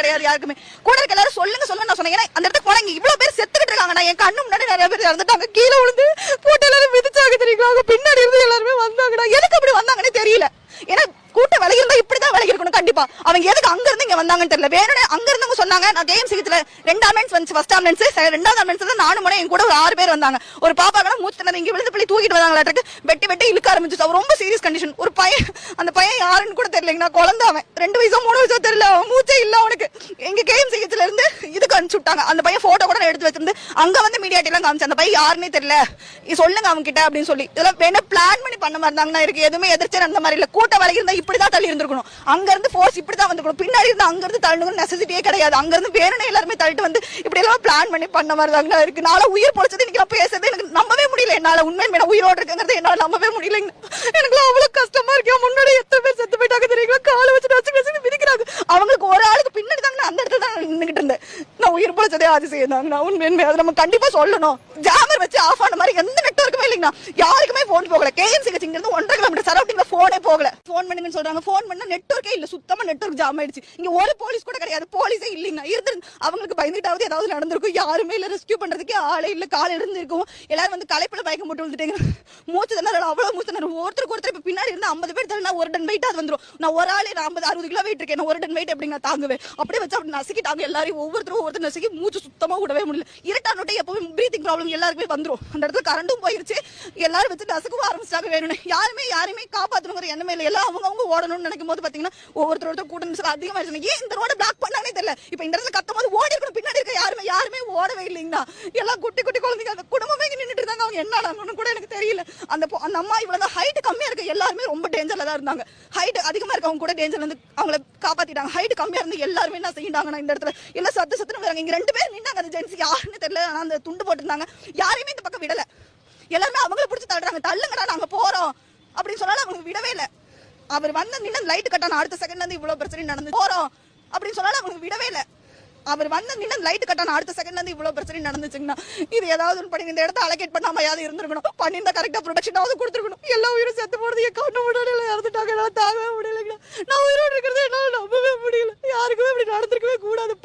கிடையாது யாருக்குமே. கூட இருக்க எல்லாரும் சொல்லுங்க சொல்லுங்க நான் சொன்னேன். ஏன்னா அந்த இடத்துக்கு போனாங்க இவ்வளவு பேர் செத்துக்கிட்டு இருக்காங்க. நான் என் கண்ணு முன்னாடி நிறைய பேர் இறந்துட்டாங்க. கீழே விழுந்து போட்டு எல்லாரும் மிதிச்சாங்க தெரியுங்களா? அவங்க பின்னாடி இருந்து எல்லாருமே வந்தாங்கடா எதுக்கு அப்படி வந்தாங்கன்னே தெரியல ஏன்னா கூட்ட விலகி இருந்தா இப்படிதான் விலகி இருக்கணும் கண்டிப்பா அவங்க எதுக்கு அங்க இருந்து இங்க வந்தாங்கன்னு தெரியல. வேணும்னே அங்க இருந்தவங்க சொன்னாங்க. நான் கேஎம் சிகிச்சையில ரெண்டு ஆம்புலன்ஸ் வந்துச்சு. ஃபர்ஸ்ட் ஆம்புலன்ஸ் ரெண்டாவது ஆம்புலன்ஸ் தான் நானும் போனேன் என் கூட ஒரு ஆறு பேர் வந்தாங்க. ஒரு பாப்பா கூட மூச்சு திணறி இங்க விழுந்து பள்ளி தூக்கிட்டு வந்தாங்களாட்டுக்கு வெட்டி வெட்டி இழுக்க ஆரம்பிச்சு அவர் ரொம்ப சீரியஸ் கண்டிஷன் ஒரு பையன் அந்த பையன் யாருன்னு கூட தெரியலங்க. நான் குழந்தை அவன். ரெண்டு வயசோ மூணு வயசோ தெரியல. அவன் மூச்சே இல்ல அவனுக்கு. எங்க கேஎம் சிகிச்சையில இருந்து இதுக்கு அனுப்பிச்சு விட்டாங்க. அந்த பையன் போட்டோ கூட நான் எடுத்து வச்சிருந்து அங்க வந்து மீடியா எல்லாம் காமிச்சு அந்த பையன் யாருன்னே தெரியல. சொல்லுங்க அவங்க கிட்ட அப்படின்னு சொல்லி. இதெல்லாம் வேணும் பிளான் பண்ணி பண்ண மாதிரி இருந்தாங்கன்னா இருக்கு எதுவுமே எதிர்த்து அந்த மாதிரி இல்ல. கூட்ட விலகி இருந்தா இப்படிதான் தள்ளி இருந்திருக்கணும். அங்க இருந்து போர்ஸ் இப்படிதான் வந்துக்கணும் பின்னாடி இருந்து அங்கிருந்து தள்ளணும் நெசசிட்டியே கிடையாது. அங்கிருந்து வேணும்னு எல்லாருமே தள்ளிட்டு வந்து இப்படி எல்லாம் பிளான் பண்ணி பண்ண மாதிரி தாங்க இருக்கு. நான் உயிர் பொழைச்சது இன்னைக்கு பேசுறது எனக்கு நம்பவே முடியல. என்னால உண்மையுமே மேல உயிரோடு இருக்குங்கிறது என்னால நம்பவே முடியல. எனக்கு அவ்வளவு கஷ்டமா இருக்கு. முன்னாடி எத்தனை பேர் செத்து போயிட்டாங்க தெரியுங்களா? காலை வச்சு நச்சு நச்சு விதிக்கிறாங்க அவங்களுக்கு ஒரு ஆளுக்கு பின்னாடி தாங்க நான் அந்த இடத்துல தான் நின்றுட்டு இருந்தேன். நான் உயிர் பொழைச்சதே அதிசயம் தாங்க நான் உண்மையுமே அதை நம்ம கண்டிப்பா சொல்லணும். ஜாமர் வச்சு ஆஃப் ஆன மாதிரி எந்த நெட்ஒர்க்குமே இல்லைங்கண்ணா. யாருக்குமே போன் போகல. கேஎன்சி இங்க ஒன்றரை கிலோமீட்டர் சரௌண்டிங் போனே போகல. போன் பண்ணுங்கன்னு சொல்றாங்க. போன் பண்ணா நெட்வொர்க்கே இல்ல. சுத்தமா நெட்வொர்க் ஜாம் ஆயிடுச்சு. இங்க ஒரு போலீஸ் கூட கிடையாது. போலீஸே இல்லைங்க. இருந்து அவங்களுக்கு பயந்துட்டாவது ஏதாவது நடந்திருக்கும். யாருமே இல்ல. ரெஸ்கியூ பண்றதுக்கே ஆளே இல்ல. கால இருந்திருக்கும் எல்லாரும் வந்து களைப்புல பயக்கம் போட்டு விழுந்துட்டேங்க. மூச்சு திணறல் அவ்வளவு மூச்சு திணறல். ஒருத்தருக்கு ஒருத்தர் இப்ப பின்னாடி இருந்து ஐம்பது பேர் தள்ளி ஒரு டன் வெயிட் அது வந்துடும் நான் ஒரு ஆளே நான் ஐம்பது அறுபது கிலோ வெயிட் இருக்கேன். நான் ஒரு டன் வெயிட் எப்படி நான் தாங்குவேன்? அப்படியே வச்சு அப்படி நசுக்கிட்டாங்க எல்லாரையும். ஒவ்வொருத்தரும் ஒவ்வொருத்தர் நசுக்கி மூச்சு சுத்தமா விடவே முடியல. இரட்டா நோட்டை எப்பவுமே பிரீத்திங் ப்ராப்ளம் எல்லாருக்குமே வந்துடும் அந்த இடத்துல கரண்டும் போயிருச்சு. எல்லாரும் வச்சு நசுக்கவும் ஆரம்பிச்சிட்டாங்க வேணும்னு. யாருமே யாருமே காப்பாத்தணுங்கிற எண்ணமே இல்லை எல்லாம் அவங்க அவங்க ஓடணும்னு நினைக்கும் போது பாத்தீங்கன்னா ஒவ்வொருத்தர் ஒருத்தர் கூட்டம் அதிகமாயிருச்சு ஏன் இந்த ரோட பிளாக் பண்ணானே தெரியல. இப்ப இந்த இடத்துல கத்தும் போது ஓடி இருக்கணும். பின்னாடி இருக்க யாருமே யாருமே ஓடவே இல்லைங்கண்ணா எல்லாம் குட்டி குட்டி குழந்தைங்க அந்த குடும்பமே நின்றுட்டு நின்னுட்டு இருந்தாங்க. அவங்க என்ன ஆனாங்கன்னு கூட எனக்கு தெரியல. அந்த அந்த அம்மா இவ்வளவு ஹைட் கம்மியா இருக்கு எல்லாருமே ரொம்ப டேஞ்சர்ல தான் இருந்தாங்க. ஹைட் அதிகமா இருக்கவங்க கூட டேஞ்சர்ல இருந்து அவங்கள காப்பாத்திட்டாங்க. ஹைட் கம்மியா இருந்து எல்லாருமே என்ன செய்யிட்டாங்கன்னா இந்த இடத்துல எல்லாம் சத்து சத்துன்னு வராங்க. இங்க ரெண்டு பேர் நின்னாங்க. அந்த ஜென்ஸ் யாருன்னு தெரியல. ஆனா அந்த துண்டு போட்டிருந்தாங்க. யாரையுமே இந்த பக்கம் விடல. எல்லாருமே அவங்கள பிடிச்சி தள்ளுறாங்க. தள்ளுங்கடா நாங்க அப்படின்னு சொன்னாலும் விடவே இல்லை. அவர் வந்த நின்று லைட் கட்டான அடுத்த செகண்ட்ல இருந்து இவ்வளவு பிரச்சனை நடந்து போறோம் அப்படின்னு சொன்னாலும் அவங்களுக்கு விடவே இல்லை. அவர் வந்த நின்று லைட் கட்டான அடுத்த செகண்ட்ல இருந்து இவ்வளவு பிரச்சனை நடந்துச்சுங்கன்னா இது ஏதாவது ஒன்று பண்ணி இந்த இடத்த அலகேட் பண்ணாம யாவது இருந்திருக்கணும். பண்ணியிருந்தா கரெக்டா ப்ரொடக்ஷனாவது கொடுத்துருக்கணும். எல்லா உயிரும் செத்து போறது என் கண்ணு முன்னாடி இறந்துட்டாங்க. என்னால தாங்கவே நான் உயிரோடு இருக்கிறது என்னால நம்பவே முடியல. யாருக்குமே இப்படி நடந்திருக்கவே கூடாது.